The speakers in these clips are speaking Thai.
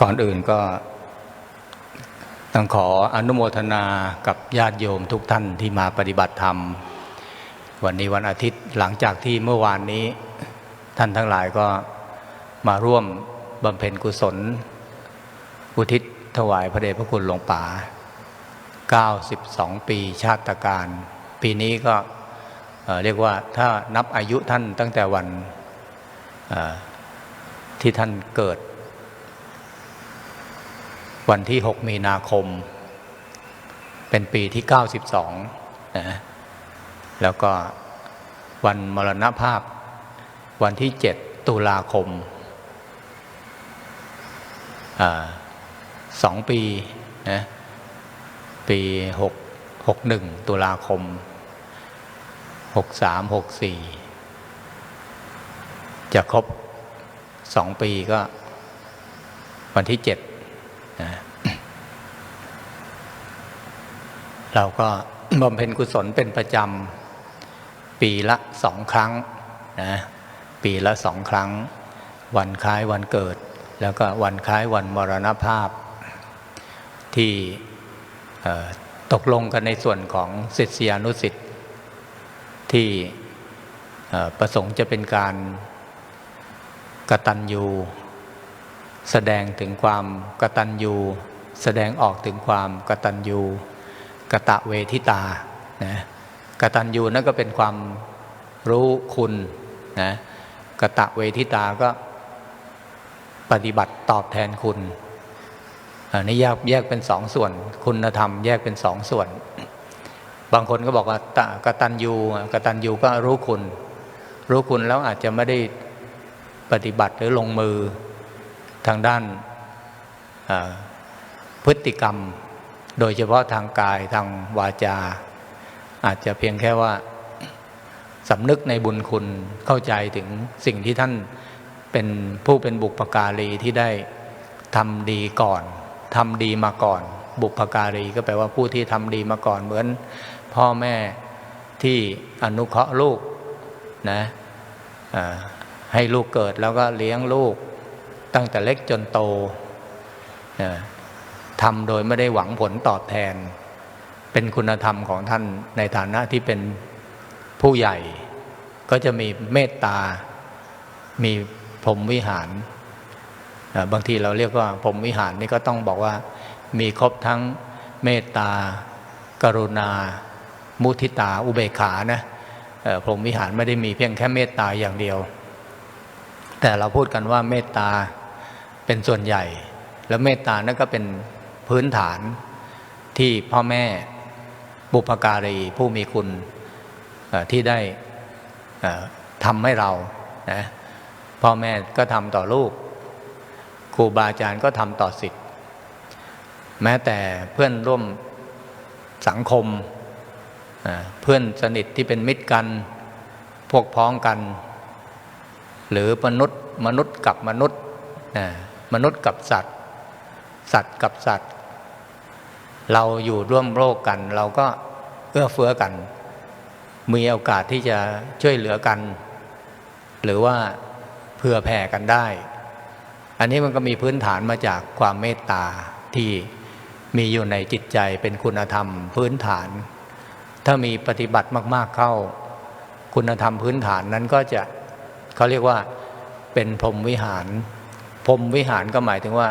ก่อนอื่นก็ต้องขออนุโมทนากับญาติโยมทุกท่านที่มาปฏิบัติธรรม วันนี้วันอาทิตย์หลังจากที่เมื่อวานนี้ ท่านทั้งหลายก็มาร่วมบำเพ็ญกุศล อุทิศถวายพระเดชพระคุณหลวงป่า 92 ปีชาติการ ปีนี้ก็เเรียกว่าถ้านับอายุท่านตั้งแต่วันที่ท่านเกิด วันที่ 6 มีนาคม เป็นปีที่ 92นะแล้วก็วันมรณภาพ วันที่ 7 ตุลาคมอสองปีนะปี6 61ตุลาคม63 64จะครบสองปีก็ วันที่เจ็ด นะเราก็บำเพ็ญกุศลเป็นประจำปีละสองครั้งนะปีละสองครั้ง วันคล้ายวันเกิด แล้วก็วันคล้ายวันมรณภาพ ที่ตกลงกันในส่วนของศิษยานุสิษย์ที่ประสงค์จะเป็นการกระตัญญู แสดงถึงความกตัญญูแสดงออกถึงความกตัญญูกะตะเวทิตานะกตัญญูนั่นก็เป็นความรู้คุณนะกะตะเวทิตาก็ปฏิบัติตอบแทนคุณอันนี้แยกแยกเป็นสองส่วน คุณธรรมแยกเป็นสองส่วน บางคนก็บอกว่าตะกตัญญูกตัญญูก็รู้คุณ รู้คุณแล้วอาจจะไม่ได้ปฏิบัติหรือลงมือ ทางด้านพฤติกรรม โดยเฉพาะทางกายทางวาจา อาจจะเพียงแค่ว่าสำนึกในบุญคุณเข้าใจถึงสิ่งที่ท่านเป็นผู้เป็นบุปการีที่ได้ทำดีก่อนทำดีมาก่อน บุปการีก็แปลว่าผู้ที่ทำดีมาก่อนเหมือน พ่อแม่ที่อนุเคราะห์ลูกนะให้ลูกเกิดแล้วก็เลี้ยงลูก ตั้งแต่เล็กจนโตนะทำโดยไม่ได้หวังผลตอบแทน เป็นคุณธรรมของท่านในฐานะที่เป็นผู้ใหญ่ ก็จะมีเมตตา มีพรมวิหาร บางทีเราเรียกว่าพรมวิหารนี่ก็ต้องบอกว่า มีครบทั้งเมตตา กรุณา มุทิตา อุเบกขานะเอ่อพรมวิหารไม่ได้มีเพียงแค่เมตตาอย่างเดียว แต่เราพูดกันว่าเมตตา เป็นส่วนใหญ่ แล้วเมตตานั่นก็เป็นพื้นฐานที่พ่อแม่บุพการีผู้มีคุณที่ได้ทำให้เรานะพ่อแม่ก็ทำต่อลูกครูบาอาจารย์ก็ทำต่อสิทธิ์แม้แต่เพื่อนร่วมสังคมเพื่อนสนิทที่เป็นมิตรกัน พวกพ้องกัน หรือมนุษย์มนุษย์กับมนุษย์ มนุษย์กับสัตว์ สัตว์กับสัตว์ เราอยู่ร่วมโลกกัน เราก็เอื้อเฟื้อกัน มีโอกาสที่จะช่วยเหลือกัน หรือว่าเผื่อแผ่กันได้ อันนี้มันก็มีพื้นฐานมาจากความเมตตาที่มีอยู่ในจิตใจเป็นคุณธรรมพื้นฐาน ถ้ามีปฏิบัติมาก ๆเข้า คุณธรรมพื้นฐานนั้นก็จะเขาเรียกว่าเป็นพรมวิหาร พรมวิหารก็หมายถึงว่า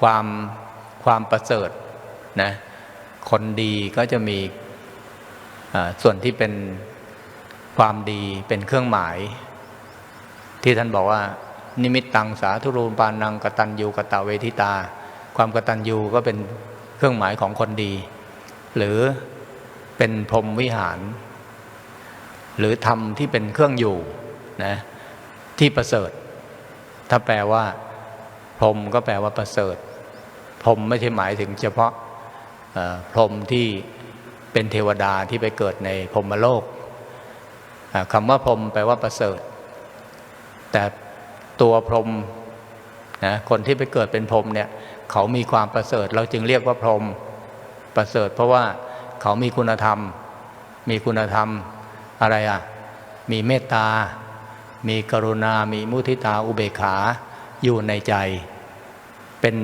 ความความประเสริฐนะคนดีก็จะมีส่วนที่เป็นความดีเป็นเครื่องหมาย ที่ท่านบอกว่า นิมิตตังสาธุรูปานังกตัญญูกตเวทิตา ความกตัญญูก็เป็นเครื่องหมายของคนดี หรือเป็นพรมวิหาร หรือธรรมที่เป็นเครื่องอยู่นะที่ประเสริฐ ถ้าแปลว่า พรหมก็แปลว่าประเสริฐ พรหมไม่ใช่หมายถึงเฉพาะพรหมที่เป็นเทวดาที่ไปเกิดในพรหมโลกคำว่าพรหมแปลว่าประเสริฐ แต่ตัวพรหมนะคนที่ไปเกิดเป็นพรหมเนี่ย เขามีความประเสริฐ เราจึงเรียกว่าพรหมประเสริฐ เพราะว่าเขามีคุณธรรม มีคุณธรรมอะไรอะ มีเมตตา มีกรุณา มีมุทิตาอุเบกขา อยู่ในใจ เป็น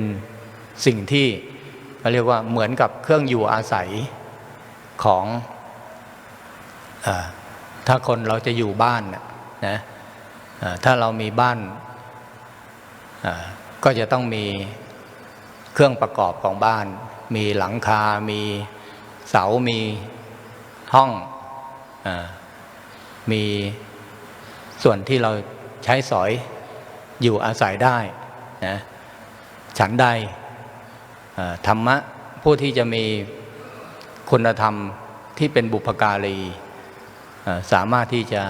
สิ่งที่เขาเรียกว่าเหมือนกับเครื่องอยู่อาศัยของอถ้าคนเราจะอยู่บ้านนะถ้าเรามีบ้านก็จะต้องมีเครื่องประกอบของบ้าน มีหลังคา มีเสา มีห้องอมีส่วนที่เราใช้สอย อยู่อาศัยได้นะฉันใดธรรมะผู้ที่จะมีคุณธรรมที่เป็นบุพการีสามารถที่จะ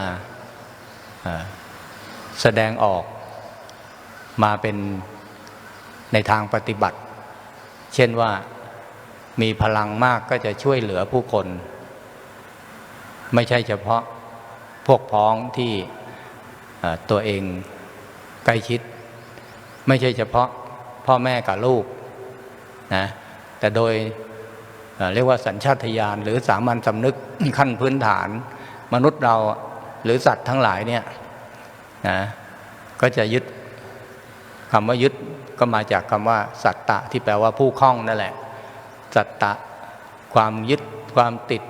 แสดงออกมาเป็นในทางปฏิบัติ เช่นว่ามีพลังมากก็จะช่วยเหลือผู้คน ไม่ใช่เฉพาะพวกพ้องที่ตัวเอง ใกล้ชิด ไม่ใช่เฉพาะพ่อแม่กับลูกนะแต่โดยเรียกว่าสัญชาตญาณหรือสามัญสำนึกขั้นพื้นฐาน มนุษย์เราหรือสัตว์ทั้งหลายเนี่ยนะก็จะยึดคำว่ายึดก็มาจากคำว่า สัตตะที่แปลว่าผู้คล้องนั่นแหละ สัตตะ ความยึดความติด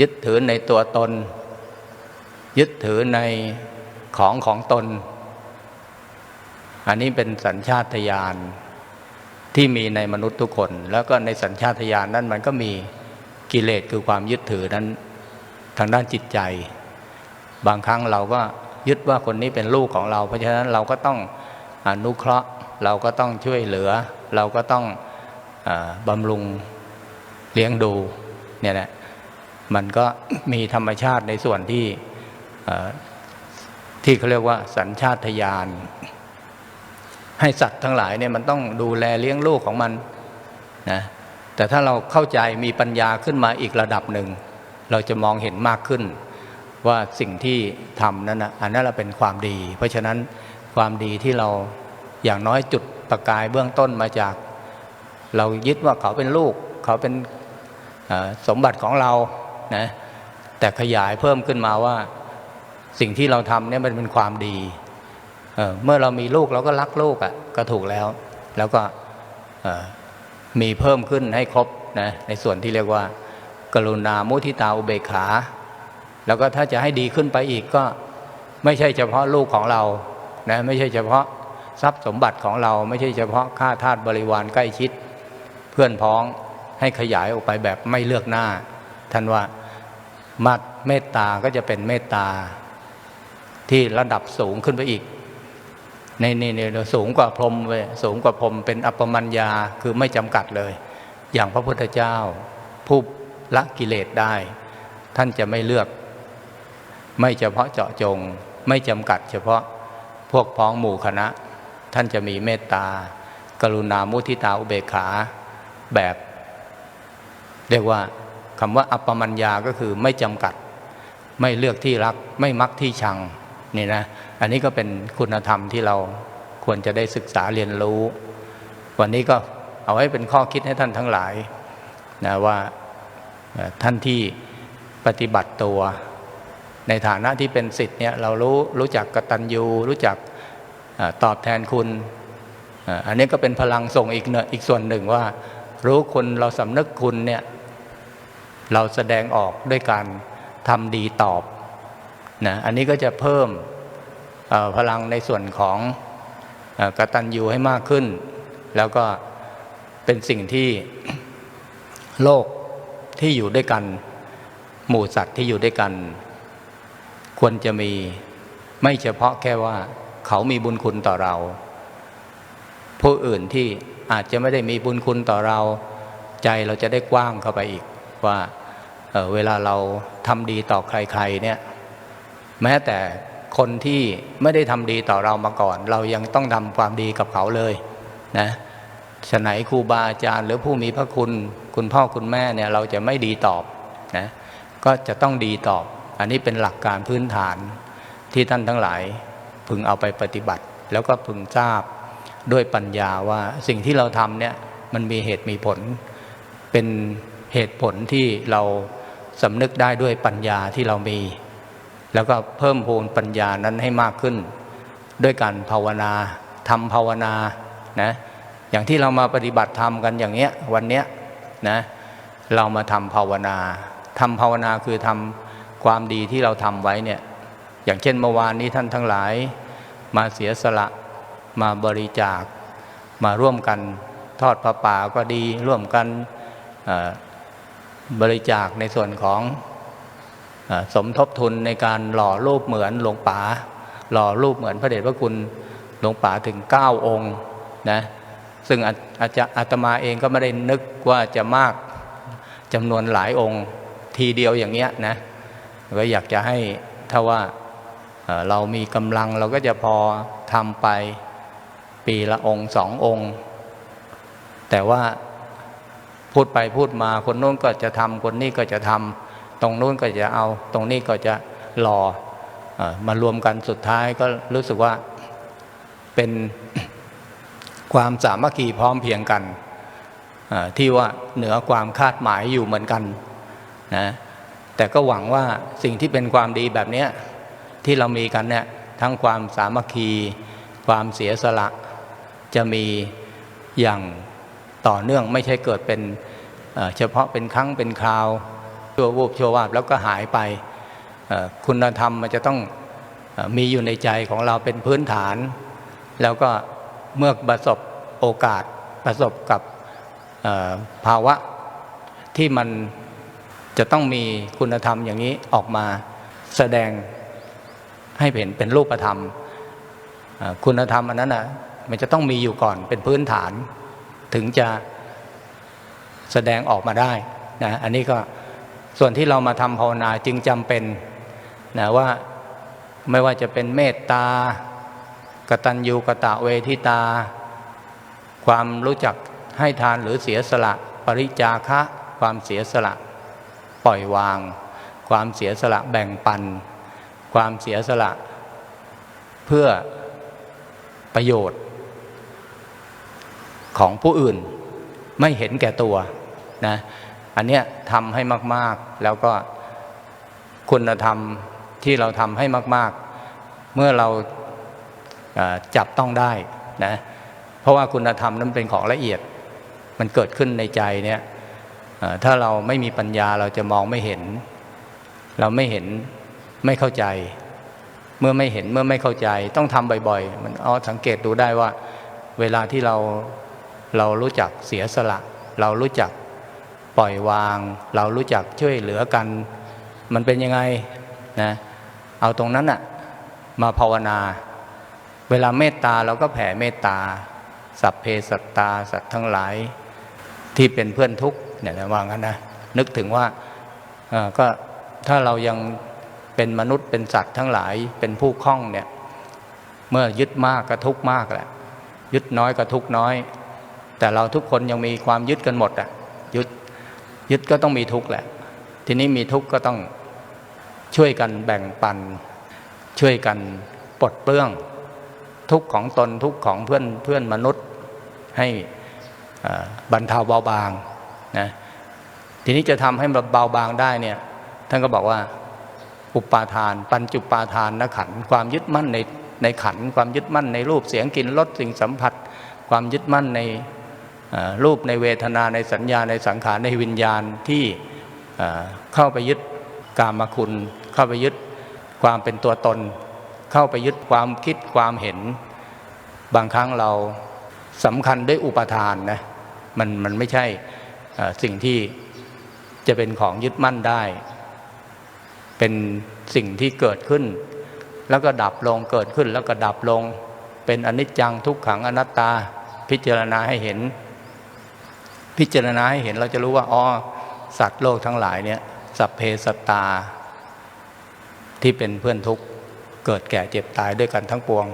ยึดถือในตัวตน ยึดถือในของของตน อันนี้เป็นสัญชาตญาณที่มีในมนุษย์ทุกคน แล้วก็ในสัญชาตญาณนั้นมันก็มีกิเลสคือความยึดถือนั้นทางด้านจิตใจ บางครั้งเราก็ยึดว่าคนนี้เป็นลูกของเรา เพราะฉะนั้นเราก็ต้องอนุเคราะห์เราก็ต้องช่วยเหลือ เราก็ต้องอบำรุงเลี้ยงดูเนี่ยแหละมันก็มีธรรมชาติในส่วนที่ที่เขาเรียกว่าสัญชาตญาณ ให้สัตว์ทั้งหลายเนี่ยมันต้องดูแลเลี้ยงลูกของมันนะแต่ถ้าเราเข้าใจมีปัญญาขึ้นมาอีกระดับหนึ่ง เราจะมองเห็นมากขึ้น ว่าสิ่งที่ทำนั้นนะอันนั้นเราเป็นความดี เพราะฉะนั้นความดีที่เราอย่างน้อยจุดประกายเบื้องต้นมาจาก เรายึดว่าเขาเป็นลูก เขาเป็นสมบัติของเรานะแต่ขยายเพิ่มขึ้นมาว่า สิ่งที่เราทำเนี่ยมันเป็นความดี เมื่อเรามีลูกเราก็รักลูกอะ่ะก็ถูกแล้ว แล้วก็มีเพิ่มขึ้นให้ครบนะในส่วนที่เรียกว่า กรุณามุทิตาอุเบกขา แล้วก็ถ้าจะให้ดีขึ้นไปอีกก็ไม่ใช่เฉพาะลูกของเรานะไม่ใช่เฉพาะทรัพย์สมบัติของเราไม่ใช่เฉพาะข้าทาสบริวารใกล้ชิด เพื่อนพ้องให้ขยายออกไปแบบไม่เลือกหน้า ท่านว่ามัดเมตตาก็จะเป็นเมตตาที่ระดับสูงขึ้นไปอีก ในนี่นี่สูงกว่าพรหมเลยสูงกว่าพรหมเป็นอัปมัญญาคือไม่จำกัดเลย อย่างพระพุทธเจ้า ผู้ละกิเลสได้ ท่านจะไม่เลือก ไม่เฉพาะเจาะจง ไม่จำกัด เฉพาะพวกพ้องหมู่คณะ ท่านจะมีเมตตา กรุณามุทิตาอุเบกขาแบบ เรียกว่าคำว่าอัปปมัญญาก็คือไม่จำกัด ไม่เลือกที่รัก ไม่มักที่ชัง นี่นะอันนี้ก็เป็นคุณธรรมที่เราควรจะได้ศึกษาเรียนรู้ วันนี้ก็เอาไว้เป็นข้อคิดให้ท่านทั้งหลายนะว่าท่านที่ปฏิบัติตัว ในฐานะที่เป็นสิทธิ์เนี่ยเรารู้รู้จักกตัญญูรู้จักอตอบแทนคุณ อันนี้ก็เป็นพลังส่งอีกเนอะอีกส่วนหนึ่งว่า รู้คุณเราสำนึกคุณเนี่ยเราแสดงออกด้วยการทำดีตอบ นะอันนี้ก็จะเพิ่มพลังในส่วนของอกตัญญูให้มากขึ้น แล้วก็เป็นสิ่งที่โลกที่อยู่ด้วยกัน หมู่สัตว์ที่อยู่ด้วยกัน ควรจะมีไม่เฉพาะแค่ว่าเขามีบุญคุณต่อเรา ผู้อื่นที่อาจจะไม่ได้มีบุญคุณต่อเรา ใจเราจะได้กว้างเข้าไปอีกว่าเออเวลาเราทำดีต่อใครๆเนี่ย แม้แต่คนที่ไม่ได้ทำดีต่อเรามาก่อน เรายังต้องทำความดีกับเขาเลยนะฉะไหนครูบาอาจารย์หรือผู้มีพระคุณคุณพ่อคุณแม่เนี่ยเราจะไม่ดีตอบนะก็จะต้องดีตอบ อันนี้เป็นหลักการพื้นฐานที่ท่านทั้งหลายพึงเอาไปปฏิบัติ แล้วก็พึงทราบด้วยปัญญาว่าสิ่งที่เราทำเนี่ยมันมีเหตุมีผล เป็นเหตุผลที่เราสำนึกได้ด้วยปัญญาที่เรามี แล้วก็เพิ่มพูนปัญญานั้นให้มากขึ้น ด้วยการภาวนาทำภาวนานะอย่างที่เรามาปฏิบัติธรรมกันอย่างเนี้ยวันเนี้ยนะเรามาทำภาวนาทำภาวนาคือทำความดีที่เราทำไว้เนี่ยอย่างเช่นเมื่อวานนี้ท่านทั้งหลาย มาเสียสละมาบริจาค มาร่วมกันทอดพระป่าก็ดีร่วมกันบริจาคในส่วนของ สมทบทุนในการหล่อรูปเหมือนหลวงป๋าหล่อรูปเหมือนพระเดชพระคุณหลวงป๋าถึง 9 องค์นะซึ่งอาจจะอาตมาเองก็ไม่ได้นึกว่าจะมากจำนวนหลายองค์ทีเดียวอย่างเงี้ยนะก็อยากจะให้ถ้าว่าเเรามีกำลังเราก็จะพอทำไปปีละองค์สององค์ แต่ว่าพูดไปพูดมาคนโน้นก็จะทำคนนี้ก็จะทำ ตรงนู้นก็จะเอา ตรงนี้ก็จะรออมารวมกันสุดท้ายก็รู้สึกว่าเป็นความสามัคคีพร้อมเพียงกันที่ว่าเหนือความคาดหมายอยู่เหมือนกันนะแต่ก็หวังว่าสิ่งที่เป็นความดีแบบนี้ที่เรามีกันเนี่ยทั้งความสามัคคี ความเสียสละ จะมีอย่างต่อเนื่องไม่ใช่เกิดเป็นเฉพาะเป็นครั้งเป็นคราว ชั่ววูบชั่ววาบแล้วก็หายไปคุณธรรมมันจะต้องมีอยู่ในใจของเราเป็นพื้นฐาน แล้วก็เมื่อประสบโอกาสประสบกับภาวะที่มันจะต้องมีคุณธรรมอย่างนี้ออกมาแสดงให้เห็นเป็นรูปธรรม คุณธรรมอันนั้นนะมันจะต้องมีอยู่ก่อนเป็นพื้นฐาน ถึงจะแสดงออกมาได้นะอันนี้ก็ ส่วนที่เรามาทำภาวนาจึงจำเป็นนะว่าไม่ว่าจะเป็นเมตตากตัญญูกะตะเวทิตา ความรู้จักให้ทานหรือเสียสละ ปริจาคะ ความเสียสละ ปล่อยวาง ความเสียสละแบ่งปัน ความเสียสละ เพื่อประโยชน์ ของผู้อื่นไม่เห็นแก่ตัวนะ อันเนี้ยทำให้มาก ๆ แล้วก็คุณธรรมที่เราทำให้มาก ๆ เมื่อเราจับต้องได้นะเพราะว่าคุณธรรมนั้นเป็นของละเอียด มันเกิดขึ้นในใจเนี่ยถ้าเราไม่มีปัญญาเราจะมองไม่เห็น เราไม่เห็นไม่เข้าใจ เมื่อไม่เห็นเมื่อไม่เข้าใจ ต้องทำบ่อย ๆ มันเอสังเกตดูได้ว่า เวลาที่เราเรารู้จักเสียสละ เรารู้จัก ปล่อยวาง เรารู้จักช่วยเหลือกัน มันเป็นยังไงนะเอาตรงนั้นอะมาภาวนา เวลาเมตตาเราก็แผ่เมตตา สัพเพสัตตาสัตว์ทั้งหลายที่เป็นเพื่อนทุกเนี่ยนะว่างั้นนะนึกถึงว่าก็ถ้าเรายังเป็นมนุษย์เป็นสัตว์ทั้งหลายเป็นผู้คล้องเนี่ย เมื่อยึดมากก็ทุกมากแหละยึดน้อยก็ทุกน้อย แต่เราทุกคนยังมีความยึดกันหมดอะยึด ยึดก็ต้องมีทุกข์แหละ ทีนี้มีทุกข์ก็ต้องช่วยกันแบ่งปัน ช่วยกันปลดเปลื้อง ทุกข์ของตนทุกข์ของเพื่อนเพื่อนมนุษย์ให้บรรเทาเบาบางนะทีนี้จะทำให้เบาบางได้เนี่ยท่านก็บอกว่าอุปาทาน ปัญจุปาทานนขันความยึดมั่นในในขันความยึดมั่นในรูปเสียงกลิ่นรสสิ่งสัมผัส ความยึดมั่นใน รูปในเวทนาในสัญญาในสังขารในวิญญาณที่เข้าไปยึดกามคุณ เข้าไปยึดความเป็นตัวตน เข้าไปยึดความคิดความเห็น บางครั้งเราสำคัญด้วยอุปทานนะมันมันไม่ใช่สิ่งที่จะเป็นของยึดมั่นได้ เป็นสิ่งที่เกิดขึ้น แล้วก็ดับลงเกิดขึ้นแล้วก็ดับลง เป็นอนิจจังทุกขังอนัตตา พิจารณาให้เห็น พิจารณาให้เห็นเราจะรู้ว่าอ๋อสัตว์โลกทั้งหลายเนี่ย สัพเพสตตา ที่เป็นเพื่อนทุกข์เกิดแก่เจ็บตายด้วยกันทั้งปวง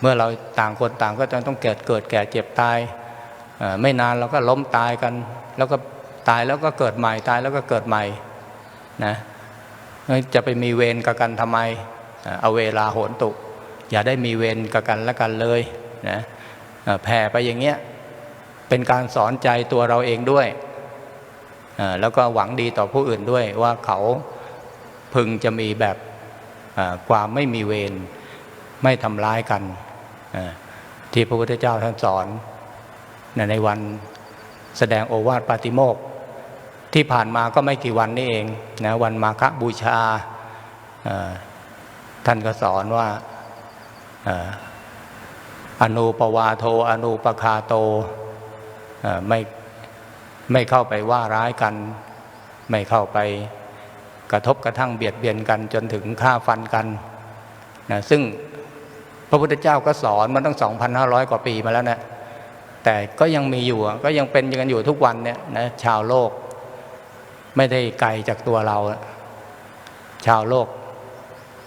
เมื่อเราต่างคนต่างก็จะต้องเกิดเกิดแก่เจ็บตายไม่นานเราก็ล้มตายกัน แล้วก็ตายแล้วก็เกิดใหม่ตายแล้วก็เกิดใหม่นะจะไปมีเวรกับกันทำไมเอาเวลาโหนตุ อย่าได้มีเวรกับกันและกันเลยนะแผ่ไปอย่างเงี้ย เป็นการสอนใจตัวเราเองด้วย แล้วก็หวังดีต่อผู้อื่นด้วยว่าเขาพึงจะมีแบบความไม่มีเวรไม่ทำร้ายกันที่พระพุทธเจ้าท่านสอน ในวันแสดงโอวาทปาติโมกที่ผ่านมาก็ไม่กี่วันนี่เองนะวันมาฆบูชาท่านก็สอนว่าอนุปวาโทอนุปคาโต ไม่ไม่เข้าไปว่าร้ายกัน ไม่เข้าไปกระทบกระทั่งเบียดเบียนกันจนถึงฆ่าฟันกันนะซึ่งพระพุทธเจ้าก็สอนมันตั้ง 2,500 กว่าปีมาแล้วนะแต่ก็ยังมีอยู่ก็ยังเป็นกันอยู่ทุกวันเนี่ยนะชาวโลก ไม่ได้ไกลจากตัวเรา ชาวโลก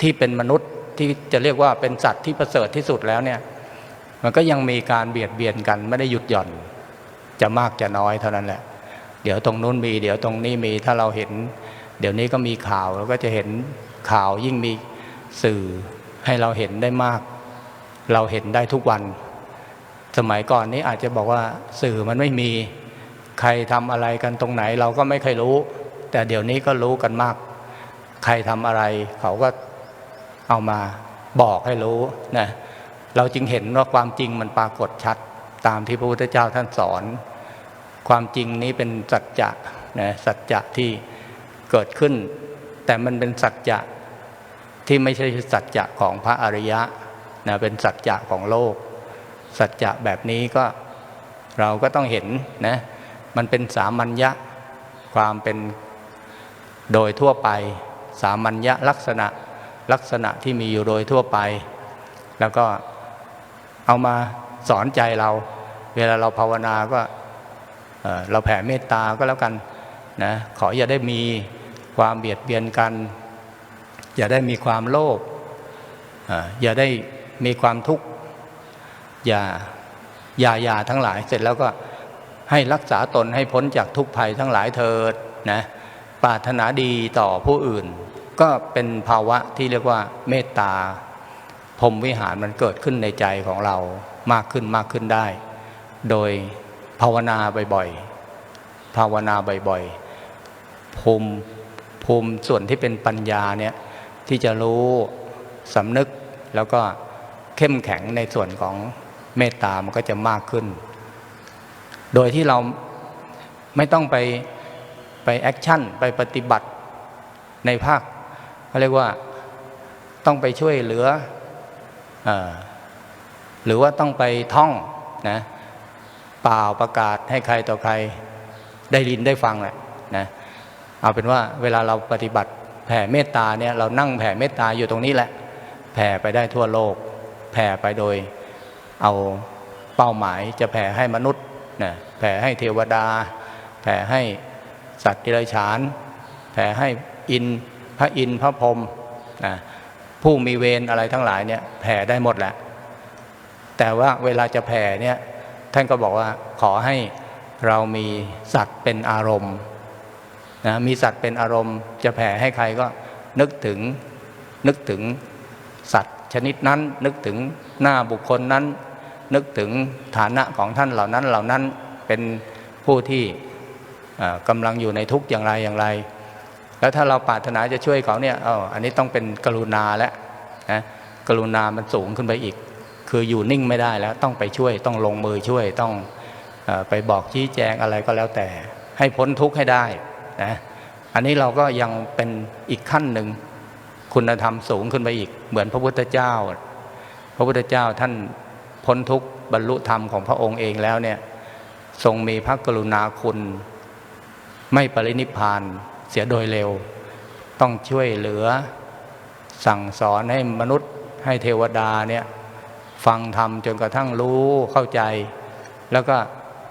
ที่เป็นมนุษย์ที่จะเรียกว่าเป็นสัตว์ที่ประเสริฐที่สุดแล้วเนี่ย มันก็ยังมีการเบียดเบียนกันไม่ได้หยุดหย่อน จะมากจะน้อยเท่านั้นแหละ เดี๋ยวตรงนู้นมี เดี๋ยวตรงนี้มีถ้าเราเห็น เดี๋ยวนี้ก็มีข่าวเราก็จะเห็นข่าวยิ่งมีสื่อให้เราเห็นได้มาก เราเห็นได้ทุกวัน สมัยก่อนนี้อาจจะบอกว่าสื่อมันไม่มีใครทำอะไรกันตรงไหนเราก็ไม่เคยรู้ แต่เดี๋ยวนี้ก็รู้กันมาก ใครทำอะไร เขาก็เอามาบอกให้รู้นะเราจึงเห็นว่าความจริงมันปรากฏชัด ตามที่พระพุทธเจ้าท่านสอน ความจริงนี้เป็นสัจจะนะสัจจะที่เกิดขึ้น แต่มันเป็นสัจจะที่ไม่ใช่สัจจะของพระอริยะนะเป็นสัจจะของโลก สัจจะแบบนี้ก็เราก็ต้องเห็นนะมันเป็นสามัญญะความเป็นโดยทั่วไป สามัญญะลักษณะลักษณะที่มีอยู่โดยทั่วไป แล้วก็เอามาสอนใจเรา เวลาเราภาวนาก็เราแผ่เมตตาก็แล้วกันนะขออย่าได้มีความเบียดเบียนกัน อย่าได้มีความโลภอย่าได้มีความทุกข์อย่าอย่าอย่าทั้งหลายเสร็จแล้วก็ให้รักษาตนให้พ้นจากทุกภัยทั้งหลายเถิดนะปรารถนาดีต่อผู้อื่น ก็เป็นภาวะที่เรียกว่าเมตตาพรมวิหารมันเกิดขึ้นในใจของเรามากขึ้นมากขึ้นได้ โดยภาวนาบ่อยๆภาวนาบ่อยๆภูมิภูมิส่วนที่เป็นปัญญาเนี่ยที่จะรู้สำนึกแล้วก็เข้มแข็งในส่วนของเมตตามันก็จะมากขึ้น โดยที่เราไม่ต้องไปไปแอคชั่นไปปฏิบัติในภาคเขาเรียกว่าต้องไปช่วยเหลืออหรือว่าต้องไปท่องนะ เปล่าประกาศให้ใครต่อใครได้ยินได้ฟังแหละนะเอาเป็นว่าเวลาเราปฏิบัติแผ่เมตตาเนี่ยเรานั่งแผ่เมตตาอยู่ตรงนี้แหละ แผ่ไปได้ทั่วโลก แผ่ไปโดยเอาเป้าหมายจะแผ่ให้มนุษย์นะแผ่ให้เทวดา แผ่ให้สัตว์ดิรัจฉานแผ่ให้อินพระอินพระพรหมนะผู้มีเวรอะไรทั้งหลายเนี่ยแผ่ได้หมดแหละ แต่ว่าเวลาจะแผ่เนี่ย ท่านก็บอกว่าขอให้เรามีสัตว์เป็นอารมณ์นะมีสัตว์เป็นอารมณ์ จะแผ่ให้ใครก็นึกถึงนึกถึงสัตว์ชนิดนั้น นึกถึงหน้าบุคคลนั้น นึกถึงฐานะของท่านเหล่านั้นเหล่านั้นเป็นผู้ที่กำลังอยู่ในทุกข์อย่างไรอย่างไร แล้วถ้าเราปรารถนาจะช่วยเขาเนี่ยเอออันนี้ต้องเป็นกรุณาแล้วนะกรุณามันสูงขึ้นไปอีก คืออยู่นิ่งไม่ได้แล้วต้องไปช่วยต้องลงมือช่วยต้องอไปบอกชี้แจงอะไรก็แล้วแต่ ให้พ้นทุกข์ให้ได้นะอันนี้เราก็ยังเป็นอีกขั้นหนึ่งคุณธรรมสูงขึ้นไปอีก เหมือนพระพุทธเจ้า พระพุทธเจ้าท่านพ้นทุกข์บรรลุธรรมของพระองค์เองแล้วเนี่ยทรงมีพระกรุณาคุณ ไม่ปรินิพพานเสียโดยเร็ว ต้องช่วยเหลือสั่งสอนให้มนุษย์ให้เทวดาเนี่ย ฟังธรรมจนกระทั่งรู้เข้าใจ แล้วก็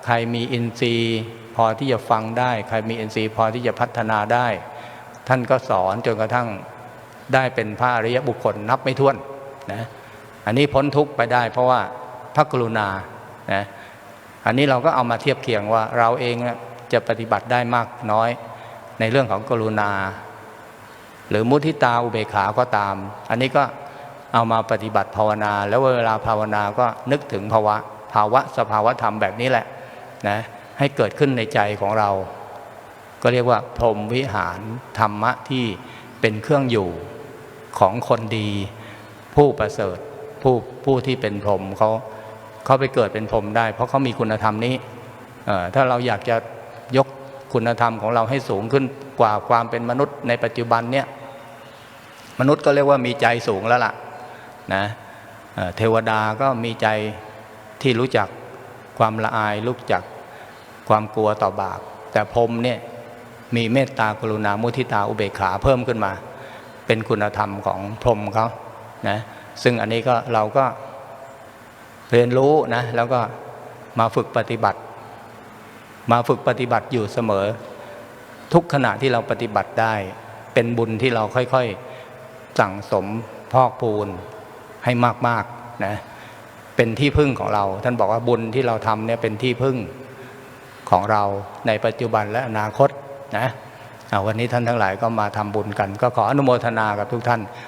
ใครมีอินทรีย์พอที่จะฟังได้ ใครมีอินทรีย์พอที่จะพัฒนาได้ ท่านก็สอนจนกระทั่งได้เป็นพระอริยบุคคลนับไม่ถ้วนนะอันนี้พ้นทุกข์ไปได้ เพราะว่าพระกรุณานะอันนี้เราก็เอามาเทียบเคียงว่าเราเองจะปฏิบัติได้มากน้อยในเรื่องของกรุณา หรือมุทิตาอุเบกขาก็ตาม อันนี้ก็ เอามาปฏิบัติภาวนา แล้วเวลาภาวนาก็นึกถึงภาวะภาวะสภาวะธรรมแบบนี้แหละนะให้เกิดขึ้นในใจของเรา ก็เรียกว่าพรหมวิหารธรรมะที่เป็นเครื่องอยู่ของคนดี ผู้ประเสริฐผู้ผู้ที่เป็นพรหมเขาเขาไปเกิดเป็นพรหมได้ เพราะเขามีคุณธรรมนี้ถ้าเราอยากจะยกคุณธรรมของเราให้สูงขึ้นกว่าความเป็นมนุษย์ในปัจจุบันเนี่ยมนุษย์ก็เรียกว่ามีใจสูงแล้วล่ะ นะเทวดาก็มีใจที่รู้จักความละอายรู้จักความกลัวต่อบาป แต่พรมเนี่ยมีเมตตากรุณามุทิตาอุเบกขาเพิ่มขึ้นมา เป็นคุณธรรมของพรมเขานะซึ่งอันนี้ก็เราก็เรียนรู้นะแล้วก็มาฝึกปฏิบัติ มาฝึกปฏิบัติอยู่เสมอ ทุกขณะที่เราปฏิบัติได้ เป็นบุญที่เราค่อยๆ สั่งสมพอกพูน ให้มากๆนะเป็นที่พึ่งของเรา ท่านบอกว่าบุญที่เราทำเนี่ยเป็นที่พึ่งของเราในปัจจุบันและอนาคตนะวันนี้ท่านทั้งหลายก็มาทำบุญกัน ก็ขออนุโมทนากับทุกท่าน